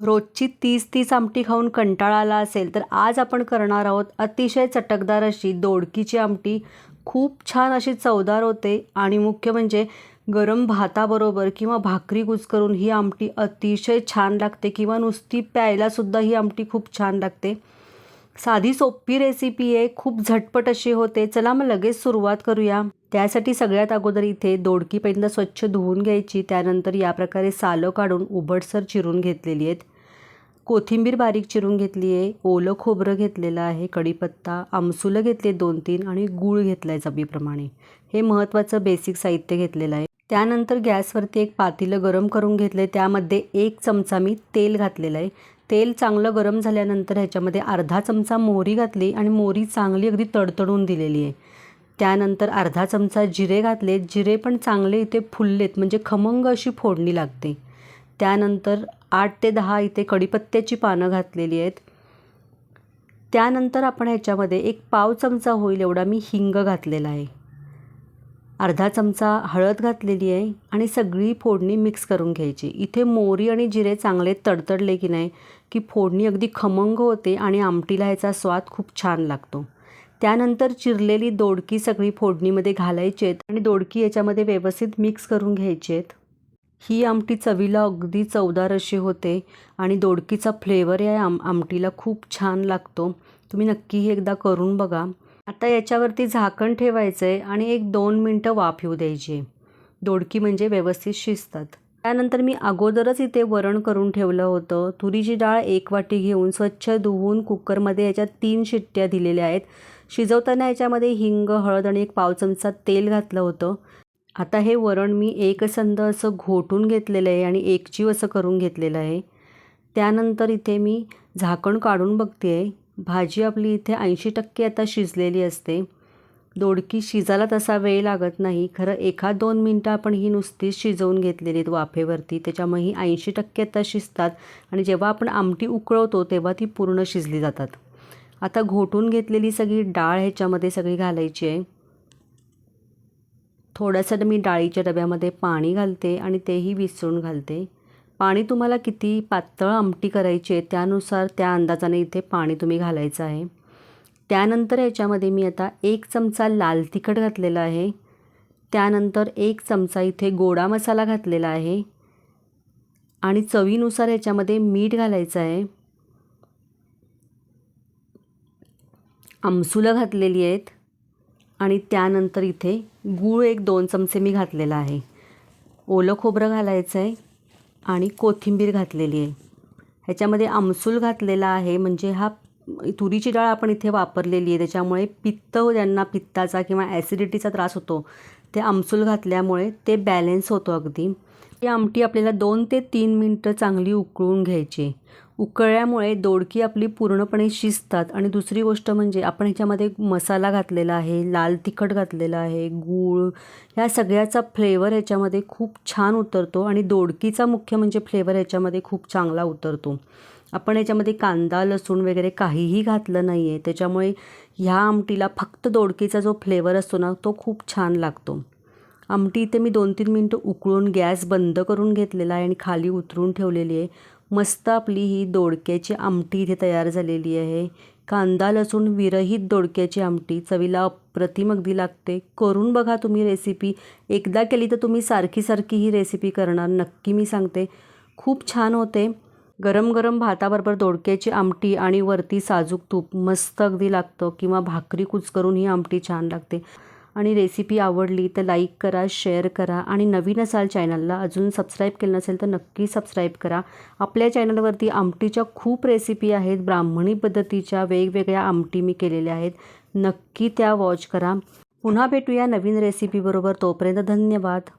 रोजची तीस तीस आमटी खाऊन कंटाळा आला असेल तर आज आपण करणार आहोत अतिशय चटकदार अशी दोडकीची आमटी. खूप छान अशी चवदार होते आणि मुख्य म्हणजे गरम भाताबरोबर किंवा भाकरी करून ही आमटी अतिशय छान लागते किंवा नुसती प्यायलासुद्धा ही आमटी खूप छान लागते. साधी सोपी रेसिपी आहे खूप झटपट अशी होते. चला मग लगेच सुरुवात करूया. त्यासाठी सगळ्यात अगोदर इथे दोडकी पहिल्यांदा स्वच्छ धुवून घ्यायची. त्यानंतर या प्रकारे सालं काढून उबडसर चिरून घेतलेली आहेत. कोथिंबीर बारीक चिरून घेतली आहे. ओलं खोबरं घेतलेलं आहे. कढीपत्ता आमसुलं घेतले दोन तीन आणि गूळ घेतला आहे चवीप्रमाणे. हे महत्त्वाचं बेसिक साहित्य घेतलेलं आहे. त्यानंतर गॅसवरती एक पातेलं गरम करून घेतलं आहे त्यामध्ये एक चमचा मी तेल घातलेलं आहे. तेल चांगलं गरम झाल्यानंतर ह्याच्यामध्ये अर्धा चमचा मोहरी घातली आणि मोहरी चांगली अगदी तडतडून दिलेली आहे. त्यानंतर अर्धा चमचा जिरे घातले. जिरे पण चांगले इथे फुललेत म्हणजे खमंग अशी फोडणी लागते. त्यानंतर आठ ते दहा इथे कढीपत्त्याची पानं घातलेली आहेत. त्यानंतर आपण ह्याच्यामध्ये एक पाव चमचा होईल एवढा मी हिंग घातलेला आहे. अर्धा चमचा हळद घातलेली आहे आणि सगळी फोडणी मिक्स करून घ्यायची. इथे मोरी आणि जिरे चांगले तडतडले की नाही की फोडणी अगदी खमंग होते आणि आमटीला ह्याचा स्वाद खूप छान लागतो. त्यानंतर चिरलेली दोडकी सगळी फोडणीमध्ये घालायची आहेत आणि दोडकी याच्यामध्ये व्यवस्थित मिक्स करून घ्यायची आहेत. ही आमटी चवीला अगदी चवदार अशी होते आणि दोडकीचा फ्लेवर या आम आमटीला खूप छान लागतो. तुम्ही नक्कीही एकदा करून बघा. आता याच्यावरती झाकण ठेवायचं आहे आणि एक दोन मिनटं वाफ येऊ द्यायची. दोडकी म्हणजे व्यवस्थित शिजतात. त्यानंतर मी अगोदरच इथे वरण करून ठेवलं होतं. तुरीची डाळ एक वाटी घेऊन स्वच्छ धुवून कुकरमध्ये याच्यात तीन शिट्ट्या दिलेल्या आहेत. शिजवताना याच्यामध्ये हिंग हळद आणि एक पाव चमचा तेल घातलं होतं. आता हे वरण मी एकसंध असं घोटून घेतलेलं आहे आणि एकजीव असं करून घेतलेलं आहे. त्यानंतर इथे मी झाकण काढून बघते आहे भाजी आपली इथे ऐंशी टक्के आता शिजलेली असते. दोडकी शिजायला तसा वेळ लागत नाही. खरं एखाद दोन मिनटं आपण ही नुसतीच शिजवून घेतलेली आहेत वाफेवरती. त्याच्यामुळे ही ऐंशी टक्के आता शिजतात आणि जेव्हा आपण आमटी उकळवतो तेव्हा ती पूर्ण शिजली जातात. आता घोटून घेतलेली सगळी डाळ ह्याच्यामध्ये सगळी घालायची आहे. थोडंसं मी डाळीच्या डब्यामध्ये पाणी घालते आणि तेही विसरून घालते. पाणी तुम्हाला किती पातळ आमटी करायची आहे त्यानुसार त्या अंदाजाने इथे पाणी तुम्ही घालायचं आहे. त्यानंतर याच्यामध्ये मी आता एक चमचा लाल तिखट घातलेला आहे. त्यानंतर एक चमचा इथे गोडा मसाला घातलेला आहे. आणि चवीनुसार याच्यामध्ये मीठ घालायचं आहे. आमसुलं घातलेली आहेत आणि त्यानंतर इथे गूळ एक दोन चमचे मी घातलेला आहे. ओलं खोबरं घालायचं आहे आणि कोथिंबीर घातलेली आहे. ह्याच्यामध्ये आमसूल घातलेला आहे म्हणजे हा तुरीची डाळ आपण इथे वापरलेली आहे. त्याच्यामुळे पित्त ज्यांना पित्ताचा किंवा ॲसिडिटीचा त्रास होतो ते आमसूल घातल्यामुळे ते बॅलेन्स होतो अगदी. ही आमटी आपल्याला दोन ते तीन मिनटं चांगली उकळून घ्यायची उकळल्यामुळे दोडकी आपली पूर्णपणे शिजतात. आणि दुसरी गोष्ट म्हणजे आपण ह्याच्यामध्ये मसाला घातलेला आहे लाल तिखट घातलेला आहे गूळ ह्या सगळ्याचा फ्लेवर ह्याच्यामध्ये खूप छान उतरतो आणि दोडकीचा मुख्य म्हणजे फ्लेवर ह्याच्यामध्ये खूप चांगला उतरतो. आपण याच्यामध्ये कांदा लसूण वगैरे काहीही घातलं नाही आहे त्याच्यामुळे ह्या आमटीला फक्त दोडकीचा जो फ्लेवर असतो ना तो खूप छान लागतो. आमटी इथे मी दोन तीन मिनटं उकळून गॅस बंद करून घेतलेला आहे आणि खाली उतरून ठेवलेली आहे. मस्त आपली ही दोडक्याची आमटी इथे तयार झालेली आहे. कांदा लसूण विरहित दोडक्याची आमटी. चवीला अप्रतिम अगदी लागते. करून बघा तुम्ही रेसिपी एकदा केली तर तुम्ही सारखी सारखी ही रेसिपी करणार. नक्की मी सांगते. खूप छान होते. गरम गरम भाताबरोबर दोडक्याची आमटी आणि वरती साजूक तूप मस्त अगदी लागतं. किंवा भाकरी करून ही आमटी छान लागते. आणि रेसिपी आवडली तर लाईक करा शेअर करा आणि नवीन असाल चॅनलला अजून सबस्क्राईब केलं नसेल तर नक्की सबस्क्राईब करा. आपल्या चॅनलवरती आमटीच्या खूप रेसिपी आहेत. ब्राह्मणी पद्धतीच्या वेगवेगळ्या आमटी मी केलेल्या आहेत. नक्की त्या वॉच करा. पुन्हा भेटूया नवीन रेसिपीबरोबर तोपर्यंत धन्यवाद.